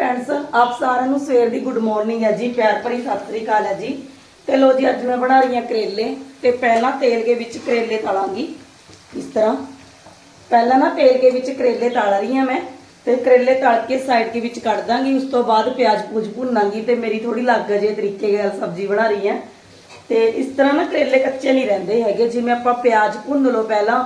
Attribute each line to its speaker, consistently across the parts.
Speaker 1: Friends ਆਪ ਸਾਰਿਆਂ ਨੂੰ ਸਵੇਰ ਦੀ ਗੁੱਡ ਮਾਰਨਿੰਗ ਹੈ ਜੀ, ਪਿਆਰ ਭਰੀ ਸਤਿ ਸ੍ਰੀ ਅਕਾਲ ਹੈ ਜੀ। ਤੇ ਲੋ ਜੀ, ਅੱਜ ਮੈਂ ਬਣਾ ਰਹੀ ਹਾਂ ਕਰੇਲੇ, ਤੇ ਪਹਿਲਾਂ ਤੇਲ ਦੇ ਵਿੱਚ ਕਰੇਲੇ ਤਲਾਂਗੀ। ਇਸ ਤਰ੍ਹਾਂ। ਪਹਿਲਾਂ ਨਾ ਤੇਲ ਦੇ ਵਿੱਚ ਕਰੇਲੇ ਤਲ ਰਹੀ ਹਾਂ ਮੈਂ, ਤੇ ਕਰੇਲੇ ਤਲ ਕੇ ਸਾਈਡ ਦੇ ਵਿੱਚ ਕੱਢ ਦਾਂਗੀ। ਉਸ ਤੋਂ ਬਾਅਦ ਪਿਆਜ਼ ਪੂਜ ਭੁੰਨਾਂਗੀ ਤੇ ਮੇਰੀ ਥੋੜੀ ਲੱਗ ਜੇ ਤਰੀਕੇ ਨਾਲ ਸਬਜ਼ੀ ਬਣਾ ਰਹੀ ਹਾਂ। ਤੇ ਇਸ ਤਰ੍ਹਾਂ ਨਾ ਕਰੇਲੇ ਕੱਚੇ ਨਹੀਂ ਰਹਿੰਦੇ ਹੈਗੇ। ਜਿਵੇਂ ਆਪਾਂ ਪਿਆਜ਼ ਭੁੰਨ ਲਓ ਪਹਿਲਾਂ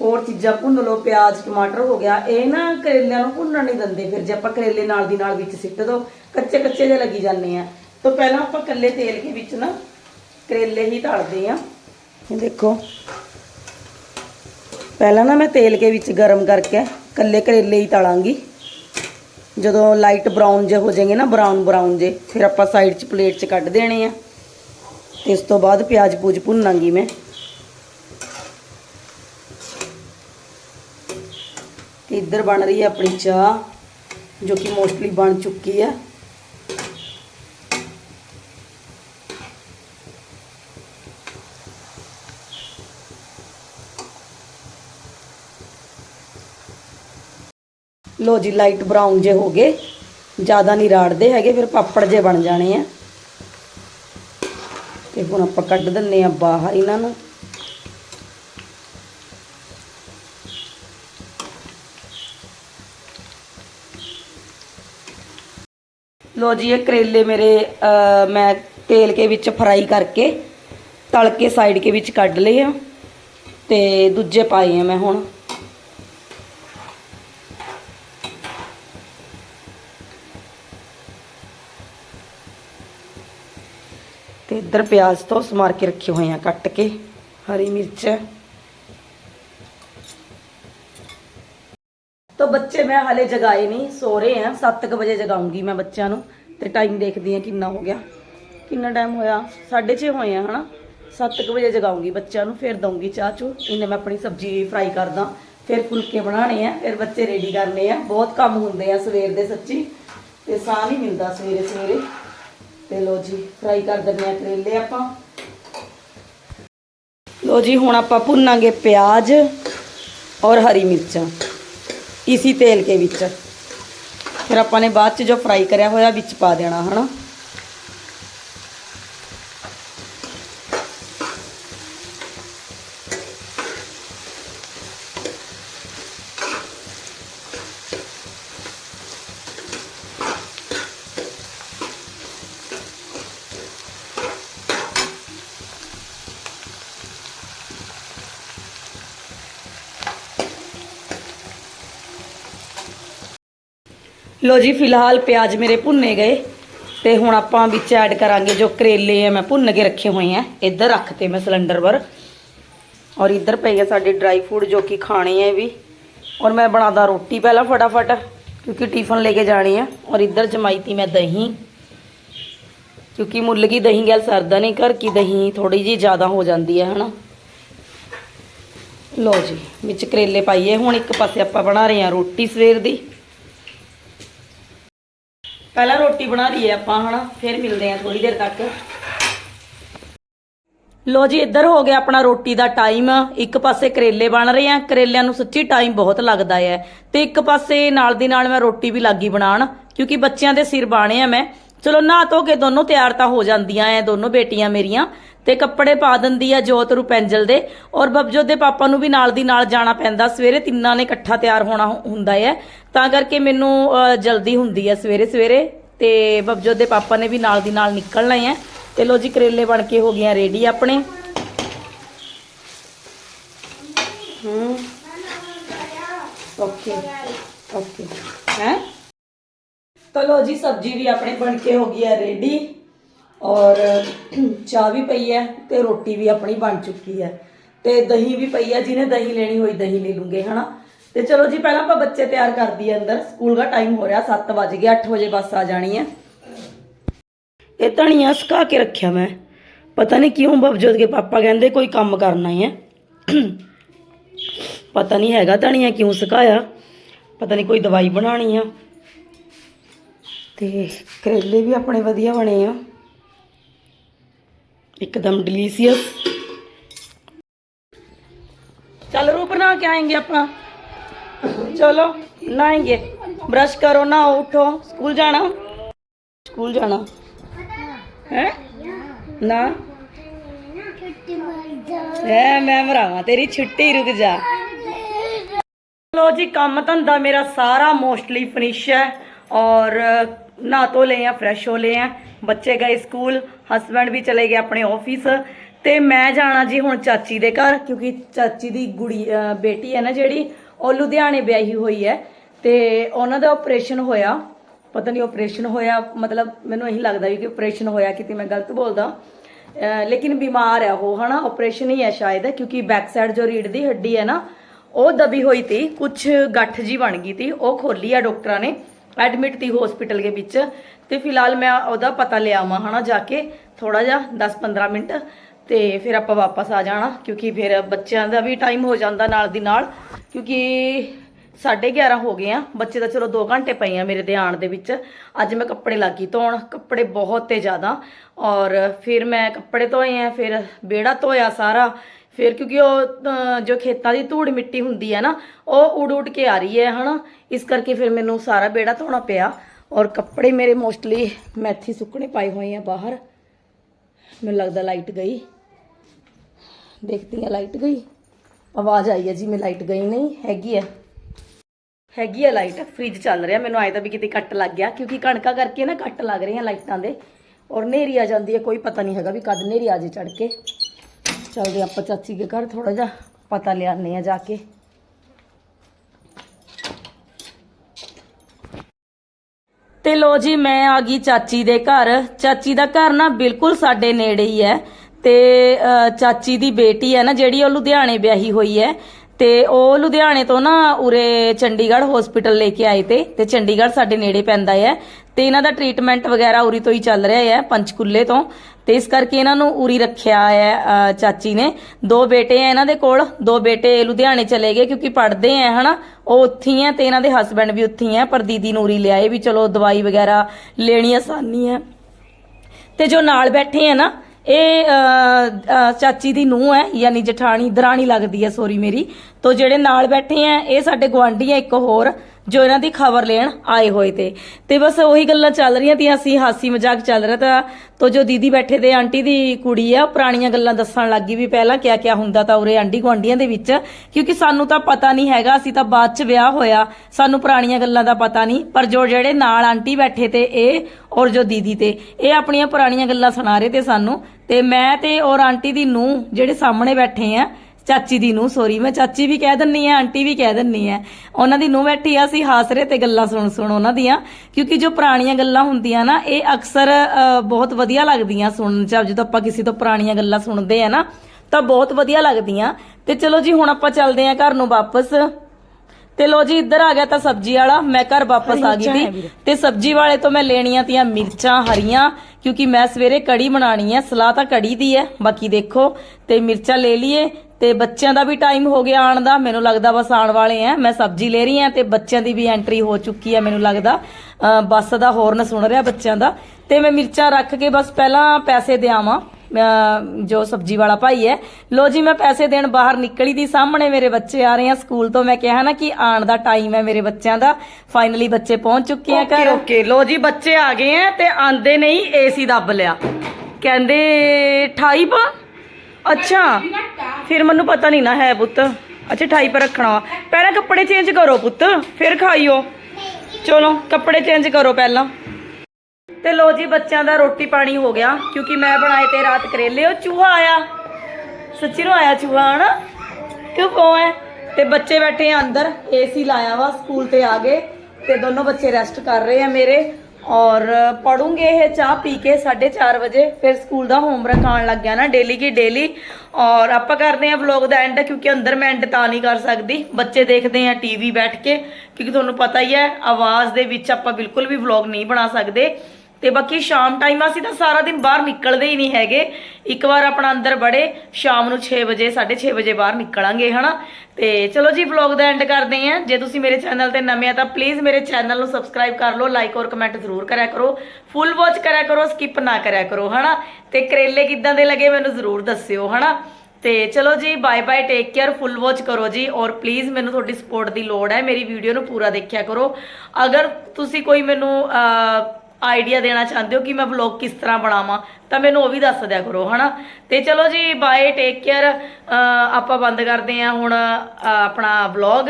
Speaker 1: ਹੋਰ ਚੀਜ਼ਾਂ ਭੁੰਨ ਲਓ, ਪਿਆਜ਼, ਟਮਾਟਰ ਹੋ ਗਿਆ, ਇਹ ਨਾ ਕਰੇਲਿਆਂ ਨੂੰ ਭੁੰਨਣ ਨਹੀਂ ਦਿੰਦੇ, ਫਿਰ ਜੇ ਆਪਾਂ ਕਰੇਲੇ ਨਾਲ ਦੀ ਨਾਲ ਵਿੱਚ ਸਿੱਟ ਦੋ, ਕੱਚੇ ਕੱਚੇ ਜਿਹੇ ਲੱਗੀ ਜਾਂਦੇ ਆ। ਤਾਂ ਪਹਿਲਾਂ ਆਪਾਂ ਕੱਲੇ ਤੇਲ ਦੇ ਵਿੱਚ ਨਾ ਕਰੇਲੇ ਹੀ ਤਲਦੇ ਆ। ਇਹ ਦੇਖੋ। ਪਹਿਲਾਂ ਨਾ ਮੈਂ ਤੇਲ ਕੇ ਵਿੱਚ ਗਰਮ ਕਰਕੇ ਕੱਲੇ ਕਰੇਲੇ ਹੀ ਤਲਾਂਗੀ। ਜਦੋਂ ਲਾਈਟ ਬਰਾਊਨ ਜੇ ਹੋ ਜਾਣਗੇ ਨਾ ਬਰਾਊਨ ਬਰਾਊਨ ਜੇ ਫਿਰ ਆਪਾਂ ਸਾਈਡ 'ਚ ਪਲੇਟ 'ਚ ਕੱਢ ਦੇਣੇ ਆ। ਤੇ ਇਸ ਤੋਂ ਬਾਅਦ ਪਿਆਜ਼ ਪੂਜ ਭੁੰਨਾਂਗੀ ਮੈਂ। ਤੇ ਇੱਧਰ ਬਣ ਰਹੀ ਹੈ ਆਪਣੀ ਚਾਹ, ਜੋ ਕਿ ਮੋਸਟਲੀ ਬਣ ਚੁੱਕੀ ਹੈ। ਲੋ ਜੀ ਲਾਈਟ ਬਰਾਊਨ ਜੇ ਹੋ ਗਏ, ਜ਼ਿਆਦਾ ਨਹੀਂ ਰਾੜਦੇ ਹੈਗੇ, ਫਿਰ ਪਾਪੜ ਜੇ ਬਣ ਜਾਣੇ ਆ। ਤੇ ਹੁਣ ਆਪਾਂ ਕੱਢ ਦਿੰਨੇ ਆ ਬਾਹਰ ਇਹਨਾਂ ਨੂੰ। ਲੋ ਜੀ, ਇਹ ਕਰੇਲੇ ਮੇਰੇ ਮੈਂ ਤੇਲ ਕੇ ਵਿੱਚ ਫਰਾਈ ਕਰਕੇ ਤਲ ਕੇ ਸਾਈਡ ਕੇ ਵਿੱਚ ਕੱਢ ਲਏ ਆ ਤੇ ਦੂਜੇ ਪਾਏ ਆ ਮੈਂ ਹੁਣ। ਤੇ ਇੱਧਰ ਪਿਆਜ਼ ਤੋਂ ਸਮਾਰ ਕੇ ਰੱਖੇ ਹੋਏ ਆ, ਕੱਟ ਕੇ, ਹਰੀ ਮਿਰਚ ਤਾਂ ਬੱਚੇ ਮੈਂ ਹਾਲੇ ਜਗਾਏ ਨਹੀਂ, ਸੋ ਰਹੇ ਆ 7:00 ਵਜੇ ਜਗਾਉਂਗੀ ਮੈਂ ਬੱਚਿਆਂ ਨੂੰ ਤੇ ਟਾਈਮ ਦੇਖਦੀ ਆ ਕਿੰਨਾ ਹੋ ਗਿਆ। ਕਿੰਨਾ ਟਾਈਮ ਹੋਇਆ? 6:30 ਹੋਏ ਆ, ਹਨਾ? 7:00 ਵਜੇ ਜਗਾਉਂਗੀ ਬੱਚਿਆਂ ਨੂੰ, ਫਿਰ ਦਊਂਗੀ ਚਾਹ ਚੂ। ਇਹਨੇ ਮੈਂ ਆਪਣੀ ਸਬਜ਼ੀ ਫਰਾਈ ਕਰਦਾ। ਫਿਰ ਫੁਲਕੇ ਬਣਾਣੇ ਆ, ਫਿਰ ਬੱਚੇ ਰੈਡੀ ਕਰਨੇ ਆ। ਬਹੁਤ ਕੰਮ ਹੁੰਦੇ ਆ ਸਵੇਰ ਦੇ ਸੱਚੀ। ਤੇ ਸਾਹ ਨਹੀਂ ਮਿਲਦਾ ਸਵੇਰੇ ਸਵੇਰੇ। ਤੇ ਲੋ ਜੀ ਫਰਾਈ ਕਰ ਦਿੰਦੇ ਆ ਕਰੇਲੇ ਆਪਾਂ। ਲੋ ਜੀ, ਹੁਣ ਆਪਾਂ ਭੁੰਨਾਂਗੇ ਪਿਆਜ਼ ਔਰ ਹਰੀ ਮਿਰਚਾਂ। ਇਸੀ ਤੇਲ ਕੇ ਵਿੱਚ। ਫਿਰ ਆਪਾਂ ਨੇ ਬਾਅਦ ਚ ਜੋ ਫਰਾਈ ਕਰਿਆ ਹੋਇਆ ਵਿੱਚ ਪਾ ਦੇਣਾ, ਹਨਾ? ਲੋ ਜੀ, ਫਿਲਹਾਲ ਪਿਆਜ਼ ਮੇਰੇ ਭੁੰਨੇ ਗਏ ਤੇ ਹੁਣ ਆਪਾਂ ਵਿੱਚ ਐਡ ਕਰਾਂਗੇ ਜੋ ਕਰੇਲੇ ਆ, ਮੈਂ ਭੁੰਨ ਕੇ ਰੱਖੇ ਹੋਏ ਆ। ਇੱਧਰ ਰੱਖਤੇ ਮੈਂ ਸਿਲੰਡਰ ਪਰ। ਔਰ ਇੱਧਰ ਪਈ ਆ ਸਾਡੇ ਡਰਾਈ ਫੂਡ ਜੋ ਕਿ ਖਾਣੇ ਆ ਵੀ। ਔਰ ਮੈਂ ਬਣਾਦਾ ਰੋਟੀ ਪਹਿਲਾਂ ਫਟਾਫਟ, ਕਿਉਂਕਿ ਟਿਫਨ ਲੈ ਕੇ ਜਾਣੀ ਆ। ਔਰ ਇੱਧਰ ਜਮਾਈ ਤੀ ਮੈਂ ਦਹੀਂ। ਕਿਉਂਕਿ ਮੁੱਲ ਕੀ ਦਹੀਂ ਗੱਲ ਸਰਦਾ ਨਹੀਂ, ਘਰ ਕੀ ਦਹੀਂ ਥੋੜੀ ਜੀ ਜ਼ਿਆਦਾ ਹੋ ਜਾਂਦੀ ਹੈ ਹਨਾ। ਲੋ ਜੀ, ਵਿੱਚ ਕਰੇਲੇ ਪਾਈਏ। ਹੁਣ ਇੱਕ ਪਾਸੇ ਆਪਾਂ ਬਣਾ ਰਹੇ ਆ ਰੋਟੀ ਸਵੇਰ ਦੀ। ਪਹਿਲਾਂ ਰੋਟੀ ਬਣਾ ਲਈਏ ਆਪਾਂ, ਹਨਾ? ਫਿਰ ਮਿਲਦੇ ਆ ਥੋੜੀ ਦੇਰ ਤੱਕ। ਲੋ ਜੀ, ਇੱਧਰ ਹੋ ਗਿਆ ਆਪਣਾ ਰੋਟੀ ਦਾ ਟਾਈਮ। ਇੱਕ ਪਾਸੇ ਕਰੇਲੇ ਬਣ ਰਹੇ ਆ। ਕਰੇਲਿਆਂ ਨੂੰ ਸੱਚੀ ਟਾਈਮ ਬਹੁਤ ਲੱਗਦਾ ਹੈ। ਤੇ ਇੱਕ ਪਾਸੇ ਨਾਲ ਦੀ ਨਾਲ ਮੈਂ ਰੋਟੀ ਵੀ ਲੱਗੀ ਬਣਾਉਣ, ਕਿਉਂਕਿ ਬੱਚਿਆਂ ਦੇ ਸਿਰ ਬਾਣੇ ਆ ਮੈਂ। ਚਲੋ ਨਹਾ ਧੋ ਕੇ ਦੋਨੋਂ ਤਿਆਰ ਤਾਂ ਹੋ ਜਾਂਦੀਆਂ ਐ ਦੋਨੋਂ ਬੇਟੀਆਂ ਮੇਰੀਆਂ। ਤੇ ਕੱਪੜੇ ਪਾ ਦਿੰਦੀ ਆ ਜੋਤ ਰੂਪੈਂਜਲ ਦੇ। ਔਰ ਬਬਜੋਤ ਦੇ ਪਾਪਾ ਨੂੰ ਵੀ ਨਾਲ ਦੀ ਨਾਲ ਜਾਣਾ ਪੈਂਦਾ। ਸਵੇਰੇ ਤਿੰਨਾਂ ਨੇ ਇਕੱਠਾ ਤਿਆਰ ਹੋਣਾ ਹੁੰਦਾ ਹੈ ਤਾਂ ਕਰਕੇ ਮੈਨੂੰ ਜਲਦੀ ਹੁੰਦੀ ਹੈ ਸਵੇਰੇ ਸਵੇਰੇ। ਤੇ ਬਬਜੋਤ ਦੇ ਪਾਪਾ ਨੇ ਵੀ ਨਾਲ ਦੀ ਨਾਲ ਨਿਕਲਣਾ ਹੈ ਤੇ ਲੋ ਜੀ ਕਰੇਲੇ ਬਣ ਕੇ ਹੋ ਗਏ ਰੈਡੀ ਆਪਣੇ। ਹੂੰ। Okay okay. ਹੈ? ਤਾਂ ਲੋ ਜੀ ਸਬਜ਼ੀ ਵੀ ਆਪਣੇ ਬਣ ਕੇ ਹੋ ਗਈ ਹੈ ਰੈਡੀ ਔਰ ਚਾਹ ਵੀ ਪਈ ਹੈ ਤੇ ਰੋਟੀ ਵੀ ਆਪਣੀ ਬਣ ਚੁੱਕੀ ਹੈ ਤੇ ਦਹੀਂ ਵੀ ਪਈ ਹੈ ਜਿਹਨੇ ਦਹੀਂ ਲੈਣੀ ਹੋਈ ਦਹੀਂ ਲੈ ਲੂਗੇ ਹਨਾ ਤੇ ਚਲੋ ਜੀ ਪਹਿਲਾਂ ਆਪਾਂ ਬੱਚੇ ਤਿਆਰ ਕਰ ਦਈਏ ਅੰਦਰ ਸਕੂਲ ਦਾ ਟਾਈਮ ਹੋ ਰਿਹਾ 7 ਵਜ ਗਏ 8 ਵਜੇ ਬੱਸ ਆ ਜਾਣੀ ਹੈ ਇਹ ਧਨੀਆ ਸੁਕਾ ਕੇ ਰੱਖਿਆ ਮੈਂ ਪਤਾ ਨਹੀਂ ਕਿਉਂ ਬਬਜੋਤ ਕੇ ਪਾਪਾ ਕਹਿੰਦੇ ਕੋਈ ਕੰਮ ਕਰਨਾ ਹੈ ਪਤਾ ਨਹੀਂ ਹੈਗਾ ਧਨੀਆ ਕਿਉਂ ਸੁਕਾਇਆ ਪਤਾ ਨਹੀਂ ਕੋਈ ਦਵਾਈ ਬਣਾਣੀ ਆ ਤੇ ਕਰੇਲੇ ਵੀ ਆਪਣੇ ਵਧੀਆ ਬਣੇ ਆ। ਇੱਕਦਮ ਡਿਲੀਸ਼ੀਅਸ ਚੱਲ ਰੂਪ ਬਣਾ ਕੇ ਆਏਂਗੇ ਆਪਾਂ? ਚਲੋ ਲਾएंगे ਬ੍ਰਸ਼ ਕਰੋ ਨਾ ਉਠੋ। ਸਕੂਲ ਜਾਣਾ? ਸਕੂਲ ਜਾਣਾ? ਹੈ? ਨਾ? ਐ, ਮੈਂ ਮਰਾਵਾਂ, ਤੇਰੀ ਛੁੱਟੀ ਰੁਕ ਜਾ। ਲੋ ਜੀ, ਕੰਮ ਧੰਦਾ ਮੇਰਾ ਸਾਰਾ ਮੋਸਟਲੀ ਫਿਨਿਸ਼ ਹੈ। ਔਰ ਨਹਾ ਧੋ ਲਏ ਆ ਫਰੈਸ਼ ਹੋ ਲਏ ਆ। ਬੱਚੇ ਗਏ ਸਕੂਲ ਹਸਬੰਡ ਵੀ ਚਲੇ ਗਏ ਆਪਣੇ ਆਫਿਸ ਤੇ ਮੈਂ ਜਾਣਾ ਜੀ ਹੁਣ ਚਾਚੀ ਦੇ ਘਰ, ਕਿਉਂਕਿ ਚਾਚੀ ਦੀ ਗੁੜੀ, ਅਹ, ਬੇਟੀ ਹੈ ਨਾ ਜਿਹੜੀ, ਉਹ ਲੁਧਿਆਣੇ ਵਿਆਹੀ ਹੋਈ ਹੈ। ਤੇ ਉਹਨਾਂ ਦਾ ਆਪਰੇਸ਼ਨ ਹੋਇਆ। ਪਤਾ ਨਹੀਂ ਆਪਰੇਸ਼ਨ ਹੋਇਆ, ਮਤਲਬ ਮੈਨੂੰ ਇਹੀ ਲੱਗਦਾ ਵੀ ਕਿ ਆਪਰੇਸ਼ਨ ਹੋਇਆ ਕਿਤੇ, ਮੈਂ ਗਲਤ ਬੋਲਦਾ। ਅਹ, ਲੇਕਿਨ ਬਿਮਾਰ ਹੈ ਉਹ, ਹਨਾ? ਆਪਰੇਸ਼ਨ ਹੀ ਹੈ ਸ਼ਾਇਦ, ਕਿਉਂਕਿ ਬੈਕ ਸਾਈਡ ਜੋ ਰੀੜ ਦੀ ਹੱਡੀ ਹੈ ਨਾ, ਉਹ ਦਬੀ ਹੋਈ ਤੀ ਕੁਝ ਗੱਠ ਜੀ ਬਣ ਗਈ ਤੀ, ਉਹ ਖੋਲੀ ਆ ਡਾਕਟਰਾਂ ਨੇ। ਐਡਮਿਟ ਤੀ ਹਸਪੀਟਲ ਦੇ ਵਿੱਚ। ਤੇ ਫਿਲਹਾਲ ਮੈਂ ਉਹਦਾ ਪਤਾ ਲਿਆਵਾਂ ਹਨਾ, ਜਾ ਕੇ ਥੋੜਾ ਜਿਹਾ 10-15 ਮਿੰਟ। ਤੇ ਫਿਰ ਆਪਾਂ ਵਾਪਸ ਆ ਜਾਣਾ, ਕਿਉਂਕਿ ਫਿਰ ਬੱਚਿਆਂ ਦਾ ਵੀ ਟਾਈਮ ਹੋ ਜਾਂਦਾ ਨਾਲ ਦੀ ਨਾਲ। ਕਿਉਂਕਿ 11:30 ਹੋ ਗਏ ਆ, ਬੱਚੇ ਤਾਂ ਚਲੋ 2 ਘੰਟੇ ਪਏ ਆ ਮੇਰੇ ਦੇ ਧਿਆਨ ਦੇ ਵਿੱਚ। ਅੱਜ ਮੈਂ ਕੱਪੜੇ ਲੱਗੀ ਧੋਣ, ਕੱਪੜੇ ਬਹੁਤ ਤੇ ਜ਼ਿਆਦਾ। ਔਰ ਫਿਰ ਮੈਂ ਕੱਪੜੇ ਧੋਏ ਆ, ਫਿਰ ਵਿਹੜਾ ਧੋਇਆ ਸਾਰਾ। ਫਿਰ ਕਿਉਂਕਿ ਉਹ ਜੋ ਖੇਤਾਂ ਦੀ ਧੂੜ ਮਿੱਟੀ ਹੁੰਦੀ ਹੈ ਨਾ, ਉਹ ਉੜ ਉੜ ਕੇ ਆ ਰਹੀ ਹੈ, ਹਨਾ? ਇਸ ਕਰਕੇ ਫਿਰ ਮੈਨੂੰ ਸਾਰਾ ਵਿਹੜਾ ਧੋਣਾ ਪਿਆ ਔਰ ਕੱਪੜੇ ਮੇਰੇ ਮੋਸਟਲੀ ਮੈਥੀ ਸੁੱਕਣੇ ਪਾਏ ਹੋਏ ਆ ਬਾਹਰ। ਮੈਨੂੰ ਲੱਗਦਾ ਲਾਈਟ ਗਈ। ਦੇਖਦੀ ਆ ਲਾਈਟ ਗਈ? ਆਵਾਜ਼ ਆਈ ਹੈ ਜੀ, ਮੈਂ ਲਾਈਟ ਗਈ ਨਹੀਂ, ਹੈਗੀ ਹੈ। ਹੈਗੀ ਆ ਲਾਈਟ ਫ੍ਰਿਜ ਚੱਲ ਰਿਹਾ। ਮੈਨੂੰ ਆਏ ਤਾਂ ਵੀ ਕਿਤੇ ਕੱਟ ਲੱਗ ਗਿਆ, ਕਿਉਂਕਿ ਕਣਕਾਂ ਕਰਕੇ ਨਾ ਕੱਟ ਲੱਗ ਰਹੀਆਂ ਲਾਈਟਾਂ ਦੇ। ਔਰ ਨੇਰੀ ਆ ਜਾਂਦੀ ਹੈ, ਕੋਈ ਪਤਾ ਨਹੀਂ ਹੈਗਾ ਵੀ ਕਦ ਨੇਰੀ ਆ ਜੇ ਚੜ ਕੇ। ਚਲਦੇ ਆਪਾਂ ਚਾਚੀ ਦੇ ਘਰ ਥੋੜਾ ਜਿਹਾ ਪਤਾ ਲਿਆਨੇ ਆ ਜਾ ਕੇ। ਤੇ ਲੋ ਜੀ ਮੈਂ ਆ ਗਈ ਚਾਚੀ ਦੇ ਘਰ। ਚਾਚੀ ਦਾ ਘਰ ਨਾ ਬਿਲਕੁਲ ਸਾਡੇ ਨੇੜੇ ਹੀ ਹੈ ਤੇ ਅ, ਚਾਚੀ ਦੀ ਬੇਟੀ ਹੈ ਨਾ ਜਿਹੜੀ ਉਹ ਲੁਧਿਆਣੇ ਵਿਆਹੀ ਹੋਈ ਹੈ। ਤੇ ਉਹ ਲੁਧਿਆਣੇ ਤੋਂ ਨਾ ਉਰੇ ਚੰਡੀਗੜ੍ਹ ਹਸਪੀਟਲ ਲੈ ਕੇ ਆਏ ਤੇ ਤੇ ਚੰਡੀਗੜ੍ਹ ਸਾਡੇ ਨੇੜੇ ਪੈਂਦਾ ਹੈ ਤੇ ਇਹਨਾਂ ਦਾ ਟ੍ਰੀਟਮੈਂਟ ਵਗੈਰਾ ਉਰੀ ਤੋਂ ਹੀ ਚੱਲ ਰਿਹਾ ਹੈ ਪੰਚਕੁੱਲੇ ਤੋਂ। ਤੇ ਇਸ ਕਰਕੇ ਇਹਨਾਂ ਨੂੰ ਉਰੀ ਰੱਖਿਆ ਹੈ ਚਾਚੀ ਨੇ। ਦੋ ਬੇਟੇ ਆ ਇਹਨਾਂ ਦੇ ਕੋਲ, ਦੋ ਬੇਟੇ ਲੁਧਿਆਣੇ ਚਲੇ ਗਏ ਕਿਉਂਕਿ ਪੜ੍ਹਦੇ ਆ, ਹਨਾ। ਉਹ ਉੱਥੇ ਹੀ ਆ ਤੇ ਇਹਨਾਂ ਦੇ ਹਸਬੰਡ ਵੀ ਉੱਥੇ ਹੀ ਆ, ਪਰ ਦੀਦੀ ਨੂੰ ਉਰੀ ਲਿਆਏ ਵੀ ਚਲੋ ਦਵਾਈ ਵਗੈਰਾ ਲੈਣੀ ਆਸਾਨੀ ਹੈ ਤੇ ਜੋ ਨਾਲ ਬੈਠੇ ਆ ਨਾ ਇਹ ਚਾਚੀ ਦੀ ਨੂੰਹ ਹੈ, ਯਾਨੀ ਜਠਾਣੀ, ਦਰਾਣੀ ਲੱਗਦੀ ਹੈ, ਸੋਰੀ ਮੇਰੀ। ਤੋ ਜਿਹੜੇ ਨਾਲ ਬੈਠੇ ਆ ਇਹ ਸਾਡੇ ਗਵਾਂਢੀ ਆ ਇੱਕ ਹੋਰ, ਜੋ ਇਹਨਾਂ ਦੀ ਖਬਰ ਲੈਣ ਆਏ ਹੋਏ ਤੇ। ਤੇ ਬਸ ਉਹੀ ਗੱਲਾਂ ਚੱਲ ਰਹੀਆਂ ਤੀਆਂ, ਅਸੀਂ ਹਾਸੀ ਮਜ਼ਾਕ ਚੱਲ ਰਿਹਾ ਤਾਂ, ਤੋ ਜੋ ਦੀਦੀ ਬੈਠੇ ਤੇ ਆਂਟੀ ਦੀ ਕੁੜੀ ਆ ਪੁਰਾਣੀਆਂ ਗੱਲਾਂ ਦੱਸਣ ਲੱਗੀ ਵੀ ਪਹਿਲਾਂ ਕਿਆ ਕਿਆ ਹੁੰਦਾ ਤਾਂ ਉਰੇ ਆਂਟੀ ਗੁਆਂਢੀਆਂ ਦੇ ਵਿੱਚ, ਕਿਉਂਕਿ ਸਾਨੂੰ ਤਾਂ ਪਤਾ ਨਹੀਂ ਹੈਗਾ, ਅਸੀਂ ਤਾਂ ਬਾਅਦ ਚ ਵਿਆਹ ਹੋਇਆ, ਸਾਨੂੰ ਪੁਰਾਣੀਆਂ ਗੱਲਾਂ ਦਾ ਪਤਾ ਨਹੀਂ, ਪਰ ਜੋ ਜਿਹੜੇ ਨਾਲ ਆਂਟੀ ਬੈਠੇ ਤੇ, ਇਹ ਔਰ ਜੋ ਦੀਦੀ ਤੇ, ਇਹ ਆਪਣੀਆਂ ਪੁਰਾਣੀਆਂ ਗੱਲਾਂ ਸੁਣਾ ਰਹੇ ਤੇ ਸਾਨੂੰ ਤੇ ਮੈਂ ਤੇ ਔਰ ਆਂਟੀ ਦੀ ਨੂੰ ਜਿਹੜੇ ਸਾਹਮਣੇ ਬੈਠੇ ਆ, ਚਾਚੀ ਦੀ ਨੂੰ ਸੋਰੀ ਮੈਂ ਚਾਚੀ ਵੀ ਕਹਿ ਦਿੰਨੀ ਆ, ਆਂਟੀ ਵੀ ਕਹਿ ਦਿੰਨੀ ਆ। ਉਹਨਾਂ ਦੀ ਨੂੰ ਬੈਠੀ ਆ, ਅਸੀਂ ਹਾਸਰੇ ਤੇ ਗੱਲਾਂ ਸੁਣ ਸੁਣ ਉਹਨਾਂ ਦੀਆਂ, ਕਿਉਂਕਿ ਜੋ ਪੁਰਾਣੀਆਂ ਗੱਲਾਂ ਹੁੰਦੀਆਂ ਨਾ, ਇਹ ਅਕਸਰ ਬਹੁਤ ਵਧੀਆ ਲੱਗਦੀਆਂ ਸੁਣਨ ਚ। ਜਦੋਂ ਆਪਾਂ ਕਿਸੇ ਤੋਂ ਪੁਰਾਣੀਆਂ ਗੱਲਾਂ ਸੁਣਦੇ ਆ ਨਾ, ਤਾਂ ਬਹੁਤ ਵਧੀਆ ਲੱਗਦੀਆਂ। ਤੇ ਚਲੋ ਜੀ, ਹੁਣ ਆਪਾਂ ਚੱਲਦੇ ਆ ਘਰ ਨੂੰ ਵਾਪਸ। ਤੇ ਲੋ ਜੀ ਇੱਧਰ ਆ ਗਿਆ ਤਾਂ ਸਬਜ਼ੀ ਵਾਲਾ। ਮੈਂ ਘਰ ਵਾਪਸ ਆ ਗਈ ਸੀ ਤੇ ਸਬਜ਼ੀ ਵਾਲੇ ਤੋਂ ਮੈਂ ਲੈਣੀਆਂ ਤੀਆਂ ਮਿਰਚਾਂ ਹਰੀਆਂ ਕਿਉਂਕਿ ਮੈਂ ਸਵੇਰੇ ਕੜੀ ਬਣਾਣੀ ਹੈ। ਸਲਾਹ ਤਾਂ ਕੜੀ ਦੀ ਹੈ। ਬਾਕੀ ਦੇਖੋ ਤੇ ਮਿਰਚਾਂ ਲੈ ਲਈਏ। ਤੇ ਬੱਚਿਆਂ ਦਾ ਵੀ ਟਾਈਮ ਹੋ ਗਿਆ ਆਣ ਦਾ। ਮੈਨੂੰ ਲੱਗਦਾ ਬਸ ਆਉਣ ਵਾਲੇ ਆ ਮੈਂ ਸਬਜ਼ੀ ਲੈ ਰਹੀ ਆ ਤੇ ਬੱਚਿਆਂ ਦੀ ਵੀ ਐਂਟਰੀ ਹੋ ਚੁੱਕੀ ਹੈ ਮੈਨੂੰ ਲੱਗਦਾ। ਬੱਸ ਦਾ ਹੌਰਨ ਸੁਣ ਰਿਹਾ ਬੱਚਿਆਂ ਦਾ। ਤੇ ਮੈਂ ਮਿਰਚਾਂ ਰੱਖ ਕੇ ਬਸ ਪਹਿਲਾਂ ਪੈਸੇ ਦਿਆਵਾਂ। ਅਹ ਜੋ ਸਬਜੀ ਵਾਲਾ ਭਾਈ ਹੈ। ਲੋ ਜੀ ਮੈਂ ਪੈਸੇ ਦੇਣ ਬਾਹਰ ਨਿਕਲੀ ਦੀ ਸਾਹਮਣੇ ਮੇਰੇ ਬੱਚੇ ਆ ਰਹੇ ਆ ਸਕੂਲ ਤੋਂ। ਮੈਂ ਕਿਹਾ ਨਾ ਕਿ ਆਉਣ ਦਾ ਟਾਈਮ ਹੈ ਮੇਰੇ ਬੱਚਿਆਂ ਦਾ। ਫਾਈਨਲੀ ਬੱਚੇ ਪਹੁੰਚ ਚੁੱਕੇ ਆ ਘਰ। ਓਕੇ ਲੋ ਜੀ ਬੱਚੇ ਆ ਗਏ ਆ ਤੇ ਆਂਦੇ ਨਹੀਂ ਏਸੀ ਦੱਬ ਲਿਆ। ਕਹਿੰਦੇ 28 ਪਾ? ਅੱਛਾ। ਫਿਰ ਮੈਨੂੰ ਪਤਾ ਨਹੀਂ ਨਾ ਹੈ ਪੁੱਤ। ਅੱਛਾ 28 ਪਰ ਰੱਖਣਾ ਪਹਿਲਾਂ ਕੱਪੜੇ ਚੇਂਜ ਕਰੋ ਪੁੱਤ ਫਿਰ ਖਾਈਓ। ਚਲੋ ਕੱਪੜੇ ਚੇਂਜ ਕਰੋ ਪਹਿਲਾਂ। ਤੇ ਲੋ ਜੀ, ਬੱਚਿਆਂ ਦਾ ਰੋਟੀ ਪਾਣੀ ਹੋ ਗਿਆ, ਕਿਉਂਕਿ ਮੈਂ ਬਣਾਏ ਤੇ ਰਾਤ ਕਰੇਲੇ, ਉਹ ਚੂਹਾ ਆਇਆ। ਸੱਚੀ ਨੂੰ ਆਇਆ ਚੂਹਾ ਹਨਾ? ਕਿਉਂ ਕੋ ਹੈ? ਤੇ ਬੱਚੇ ਬੈਠੇ ਆ ਅੰਦਰ ਏਸੀ ਲਾਇਆ ਵਾ ਸਕੂਲ ਤੇ ਆ ਗਏ, ਤੇ ਦੋਨੋਂ ਬੱਚੇ ਰੈਸਟ ਕਰ ਰਹੇ ਆ ਮੇਰੇ। ਔਰ ਪੜੂੰਗੇ ਇਹ ਚਾਹ ਪੀ ਕੇ 4:30 ਵਜੇ, ਫਿਰ ਸਕੂਲ ਦਾ ਹੋਮਵਰਕ ਆਉਣ ਲੱਗ ਗਿਆ ਨਾ ਡੇਲੀ ਕੀ ਡੇਲੀ ਔਰ ਆਪਾਂ ਕਰਦੇ ਆ ਵਲੌਗ ਦਾ ਐਂਡ ਕਿਉਂਕਿ ਅੰਦਰ ਮੈਂ ਐਂਡ ਤਾਂ ਨਹੀਂ ਕਰ ਸਕਦੀ। ਬੱਚੇ ਦੇਖਦੇ ਆ ਟੀਵੀ ਬੈਠ ਕੇ, ਕਿਉਂਕਿ ਤੁਹਾਨੂੰ ਪਤਾ ਹੀ ਹੈ, ਆਵਾਜ਼ ਦੇ ਵਿੱਚ ਆਪਾਂ ਬਿਲਕੁਲ ਵੀ ਵਲੌਗ ਨਹੀਂ ਬਣਾ ਸਕਦੇ। ਤੇ ਬਾਕੀ ਸ਼ਾਮ ਟਾਈਮ ਅਸੀਂ ਤਾਂ ਸਾਰਾ ਦਿਨ ਬਾਹਰ ਨਿਕਲਦੇ ਹੀ ਨਹੀਂ ਹੈਗੇ। ਇੱਕ ਵਾਰ ਆਪਣਾ ਅੰਦਰ ਬੜੇ ਸ਼ਾਮ ਨੂੰ 6 ਵਜੇ 6:30 ਵਜੇ ਬਾਹਰ ਨਿਕਲਾਂਗੇ, ਹਨਾ? ਤੇ ਚਲੋ ਜੀ ਵਲੌਗ ਦਾ ਐਂਡ ਕਰਦੇ ਆਂ ਜੇ ਤੁਸੀਂ ਮੇਰੇ ਚੈਨਲ ਤੇ ਨਵੇਂ ਆ, ਤਾਂ ਪਲੀਜ਼ ਮੇਰੇ ਚੈਨਲ ਨੂੰ ਸਬਸਕ੍ਰਾਈਬ ਕਰ ਲਓ ਲਾਈਕ ਔਰ ਕਮੈਂਟ ਜ਼ਰੂਰ ਕਰਿਆ ਕਰੋ। ਫੁੱਲ ਵਾਚ ਕਰਿਆ ਕਰੋ ਸਕਿਪ ਨਾ ਕਰਿਆ ਕਰੋ, ਹਨਾ? ਤੇ ਕਰੇਲੇ ਕਿੱਦਾਂ ਦੇ ਲੱਗੇ ਮੈਨੂੰ ਜ਼ਰੂਰ ਦੱਸਿਓ, ਹਨਾ? ਤੇ ਚਲੋ ਜੀ bye bye take care full watch ਕਰੋ ਜੀ। ਔਰ ਪਲੀਜ਼ ਮੈਨੂੰ ਤੁਹਾਡੀ ਸਪੋਰਟ ਦੀ ਲੋੜ ਹੈ, ਮੇਰੀ ਵੀਡੀਓ ਨੂੰ ਪੂਰਾ ਦੇਖਿਆ ਕਰੋ। ਅਗਰ ਤੁਸੀਂ ਕੋਈ ਮੈਨੂੰ ਆਈਡੀਆ ਦੇਣਾ ਚਾਹੁੰਦੇ ਹੋ ਕਿ ਮੈਂ ਵਲੌਗ ਕਿਸ ਤਰ੍ਹਾਂ ਬਣਾਵਾਂ, ਤਾਂ ਮੈਨੂੰ ਉਹ ਵੀ ਦੱਸ ਦਿਆ ਕਰੋ, ਹਨਾ? ਤੇ ਚਲੋ ਜੀ ਬਾਏ ਟੇਕ ਕੇਅਰ ਆਪਾਂ ਬੰਦ ਕਰਦੇ ਹਾਂ ਹੁਣ ਆਪਣਾ ਵਲੌਗ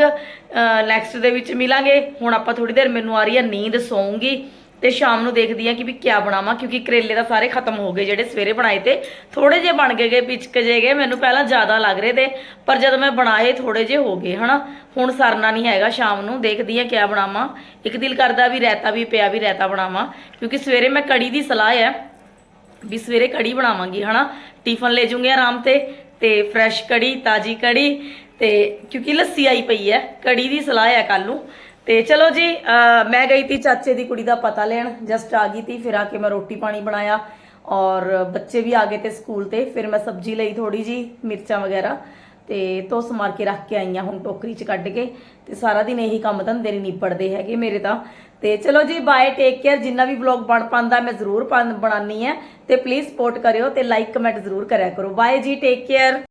Speaker 1: ਨੈਕਸਟ ਦੇ ਵਿੱਚ ਮਿਲਾਂਗੇ। ਹੁਣ ਆਪਾਂ ਥੋੜੀ ਦੇਰ ਮੈਨੂੰ ਆ ਰਹੀ ਹੈ ਨੀਂਦ ਸੌਂਗੀ। ਤੇ ਸ਼ਾਮ ਨੂੰ ਦੇਖਦੀ ਆ ਕਿ ਵੀ ਕਿਆ ਬਣਾਵਾਂ, ਕਿਉਂਕਿ ਕਰੇਲੇ ਤਾਂ ਸਾਰੇ ਖਤਮ ਹੋ ਗਏ ਜਿਹੜੇ ਸਵੇਰੇ ਬਣਾਏ ਤੇ ਥੋੜੇ ਜਿਹੇ ਬਣ ਗਏ ਗਏ, ਪਿਚਕ ਜੇ ਗਏ, ਮੈਨੂੰ ਪਹਿਲਾਂ ਜ਼ਿਆਦਾ ਲੱਗ ਰਹੇ ਤੇ, ਪਰ ਜਦੋਂ ਮੈਂ ਬਣਾਏ ਥੋੜੇ ਜਿਹੇ ਹੋ ਗਏ, ਹਨਾ? ਹੁਣ ਸਰਨਾ ਨਹੀਂ ਹੈਗਾ ਸ਼ਾਮ ਨੂੰ, ਦੇਖਦੀ ਆ ਕਿਆ ਬਣਾਵਾਂ। ਇੱਕ ਦਿਲ ਕਰਦਾ ਵੀ ਰਾਇਤਾ ਵੀ ਪਿਆ, ਵੀ ਰਾਇਤਾ ਬਣਾਵਾਂ, ਕਿਉਂਕਿ ਸਵੇਰੇ ਮੈਂ ਕੜੀ ਦੀ ਸਲਾਹ ਹੈ ਵੀ ਸਵੇਰੇ ਕੜੀ ਬਣਾਵਾਂਗੀ, ਹਨਾ? ਟਿਫਨ ਲੈ ਜੂੰਗੇ ਆਰਾਮ ਤੇ ਤੇ ਫਰੈਸ਼ ਕੜੀ, ਤਾਜੀ ਕੜੀ, ਤੇ ਕਿਉਂਕਿ ਲੱਸੀ ਆਈ ਪਈ ਹੈ ਕੜੀ ਦੀ ਸਲਾਹ ਹੈ ਕੱਲ ਨੂੰ। ਤੇ ਚਲੋ ਜੀ ਮੈਂ ਗਈ ਤੀ ਚਾਚੇ ਦੀ ਕੁੜੀ ਦਾ ਪਤਾ ਲੈਣ ਜਸਟ ਆ ਗਈ ਤੀ, ਫਿਰ ਆ ਕੇ ਮੈਂ ਰੋਟੀ ਪਾਣੀ ਬਣਾਇਆ ਔਰ ਬੱਚੇ ਵੀ ਆ ਗਏ ਤੇ ਸਕੂਲ ਤੇ, ਫਿਰ ਮੈਂ ਸਬਜ਼ੀ ਲਈ ਥੋੜੀ ਜੀ ਮਿਰਚਾਂ ਵਗੈਰਾ ਤੇ ਤੋਸ ਮਾਰ ਕੇ ਰੱਖ ਕੇ ਆਈਆਂ ਹੁਣ ਟੋਕਰੀ 'ਚ ਕੱਢ ਕੇ ਤੇ ਸਾਰਾ ਦਿਨ ਇਹੀ ਕੰਮ ਧੰਦੇ ਨਹੀਂ ਨਿਪੜਦੇ ਹੈਗੇ ਮੇਰੇ ਤਾਂ। ਤੇ ਚਲੋ ਜੀ ਬਾਏ ਟੇਕ ਕੇਅਰ ਜਿੰਨਾ ਵੀ ਵਲੌਗ ਬਣ ਪਾਉਂਦਾ ਮੈਂ ਜ਼ਰੂਰ ਬਣ- ਬਣਾਉਣੀ ਹੈ ਤੇ ਪਲੀਜ਼ ਸਪੋਰਟ ਕਰਿਓ ਤੇ ਲਾਈਕ ਕਮੈਂਟ ਜ਼ਰੂਰ ਕਰਿਆ ਕਰੋ। ਬਾਏ ਜੀ ਟੇਕ ਕੇਅਰ